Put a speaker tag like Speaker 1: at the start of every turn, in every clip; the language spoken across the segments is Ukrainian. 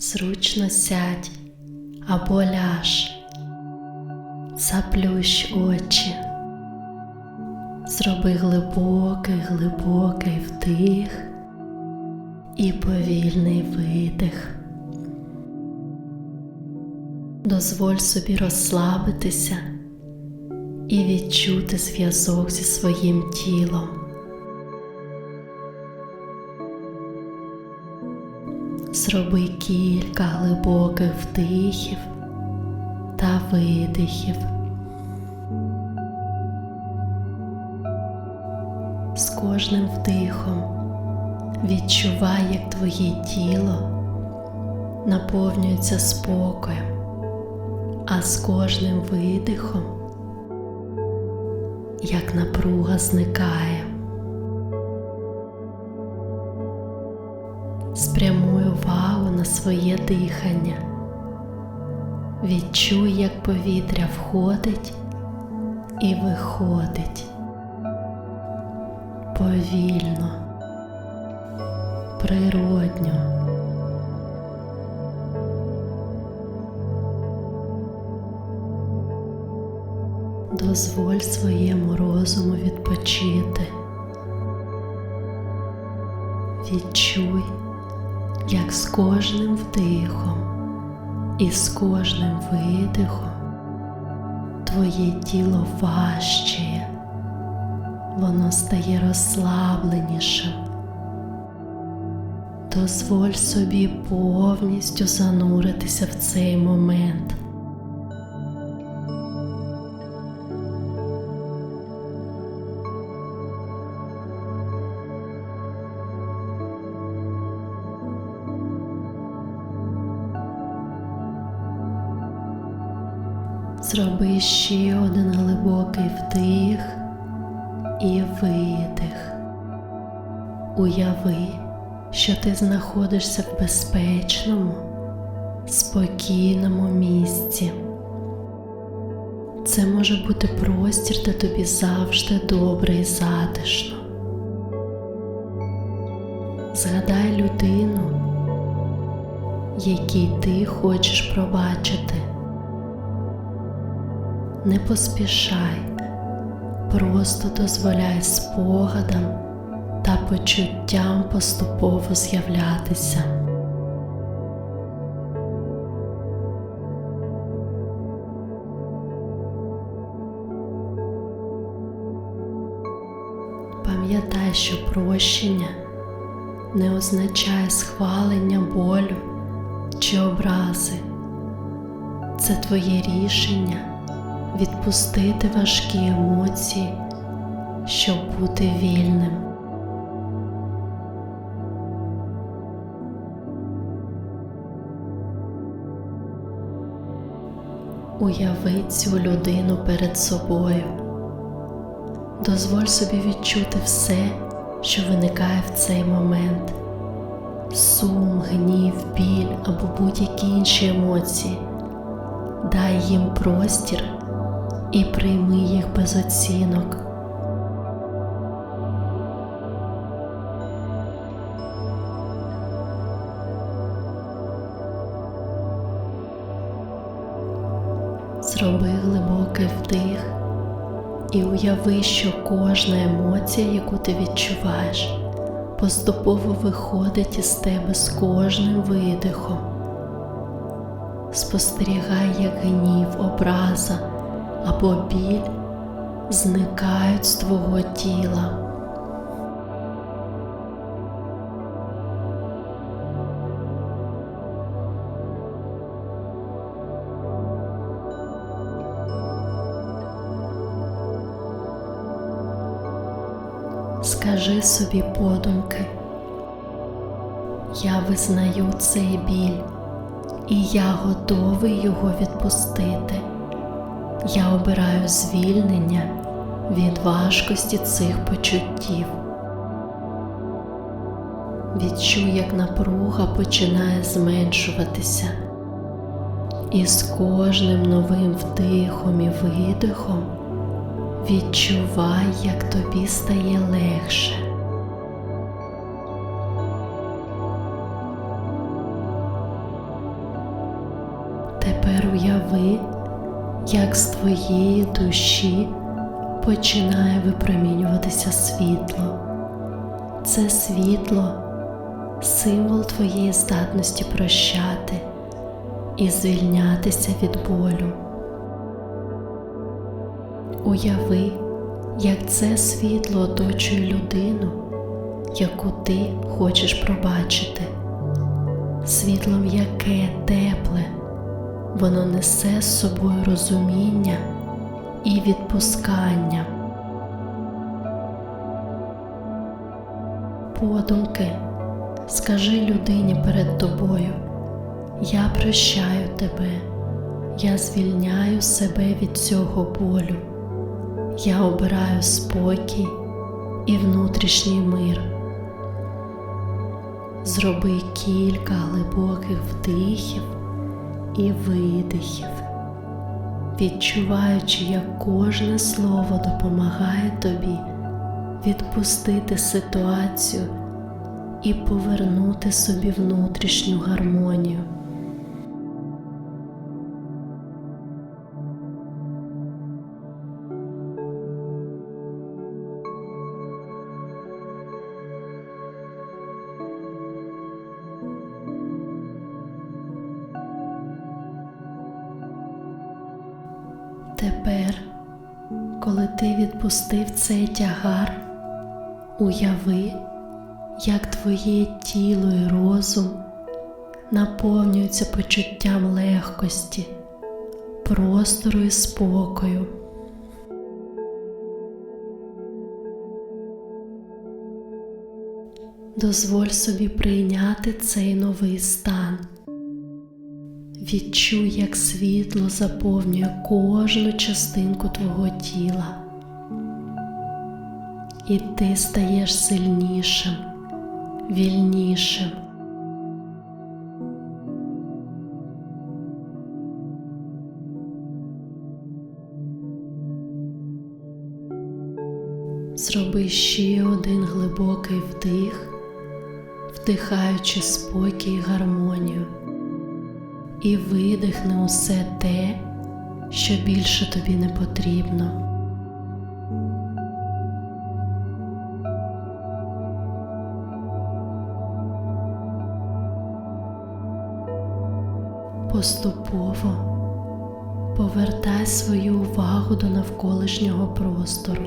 Speaker 1: зручно сядь або ляж, заплющ очі, зроби глибокий, глибокий вдих і повільний видих. Дозволь собі розслабитися і відчути зв'язок зі своїм тілом. Зроби кілька глибоких вдихів та видихів. З кожним вдихом відчувай, як твоє тіло наповнюється спокоєм, а з кожним видихом як напруга зникає. Спрямуй увагу на своє дихання. Відчуй, як повітря входить і виходить повільно, природньо. Дозволь своєму розуму відпочити. Відчуй, як з кожним вдихом і з кожним видихом твоє тіло важчає, воно стає розслабленішим. Дозволь собі повністю зануритися в цей момент. Зроби ще один глибокий вдих і видих. Уяви, що ти знаходишся в безпечному, спокійному місці. Це може бути простір, де тобі завжди добре і затишно. Згадай людину, якій ти хочеш пробачити. Не поспішай, просто дозволяй спогадам та почуттям поступово з'являтися. Пам'ятай, що прощення не означає схвалення болю чи образи. Це твоє рішення відпустити важкі емоції, щоб бути вільним. Уяви цю людину перед собою. Дозволь собі відчути все, що виникає в цей момент. Сум, гнів, біль або будь-які інші емоції. Дай їм простір і прийми їх без оцінок. Зроби глибокий вдих і уяви, що кожна емоція, яку ти відчуваєш, поступово виходить із тебе з кожним видихом. Спостерігай, як гнів, образа або біль зникають з твого тіла. Скажи собі подумки, я визнаю цей біль, і я готовий його відпустити. Я обираю звільнення від важкості цих почуттів. Відчуй, як напруга починає зменшуватися, і з кожним новим вдихом і видихом відчувай, як тобі стає легше. – тепер уяви, як з твоєї душі починає випромінюватися світло. Це світло символ твоєї здатності прощати і звільнятися від болю. Уяви, як це світло оточує людину, яку ти хочеш пробачити. Світло м'яке, тепле, воно несе з собою розуміння і відпускання. Подумки, скажи людині перед тобою, я прощаю тебе, я звільняю себе від цього болю, я обираю спокій і внутрішній мир. Зроби кілька глибоких вдихів і видихів, відчуваючи, як кожне слово допомагає тобі відпустити ситуацію і повернути собі внутрішню гармонію. Тепер, коли ти відпустив цей тягар, уяви, як твоє тіло і розум наповнюються почуттям легкості, простору і спокою. Дозволь собі прийняти цей новий стан. Відчуй, як світло заповнює кожну частинку твого тіла. І ти стаєш сильнішим, вільнішим. Зроби ще один глибокий вдих, вдихаючи спокій і гармонію, і видихни усе те, що більше тобі не потрібно. Поступово повертай свою увагу до навколишнього простору.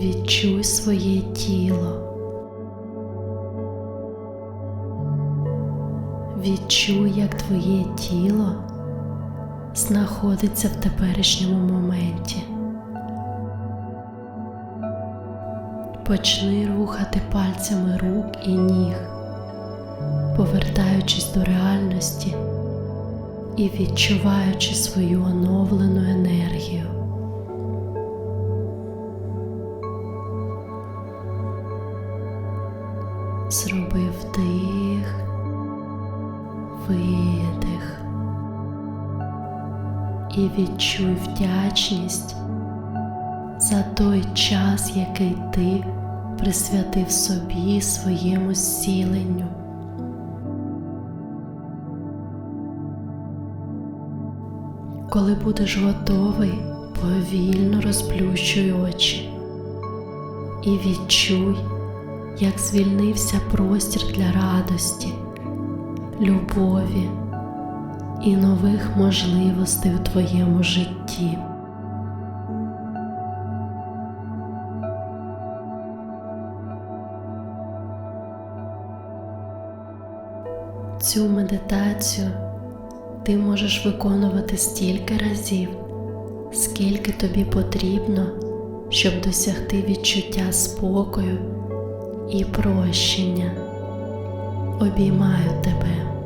Speaker 1: Відчуй своє тіло. Відчуй, як твоє тіло знаходиться в теперішньому моменті. Почни рухати пальцями рук і ніг, повертаючись до реальності і відчуваючи свою оновлену енергію. Зроби вдих, видих і відчуй вдячність за той час, який ти присвятив собі своєму зціленню. Коли будеш готовий, повільно розплющуй очі і відчуй, як звільнився простір для радості, любові і нових можливостей у твоєму житті. Цю медитацію ти можеш виконувати стільки разів, скільки тобі потрібно, щоб досягти відчуття спокою і прощення. Обіймаю тебе.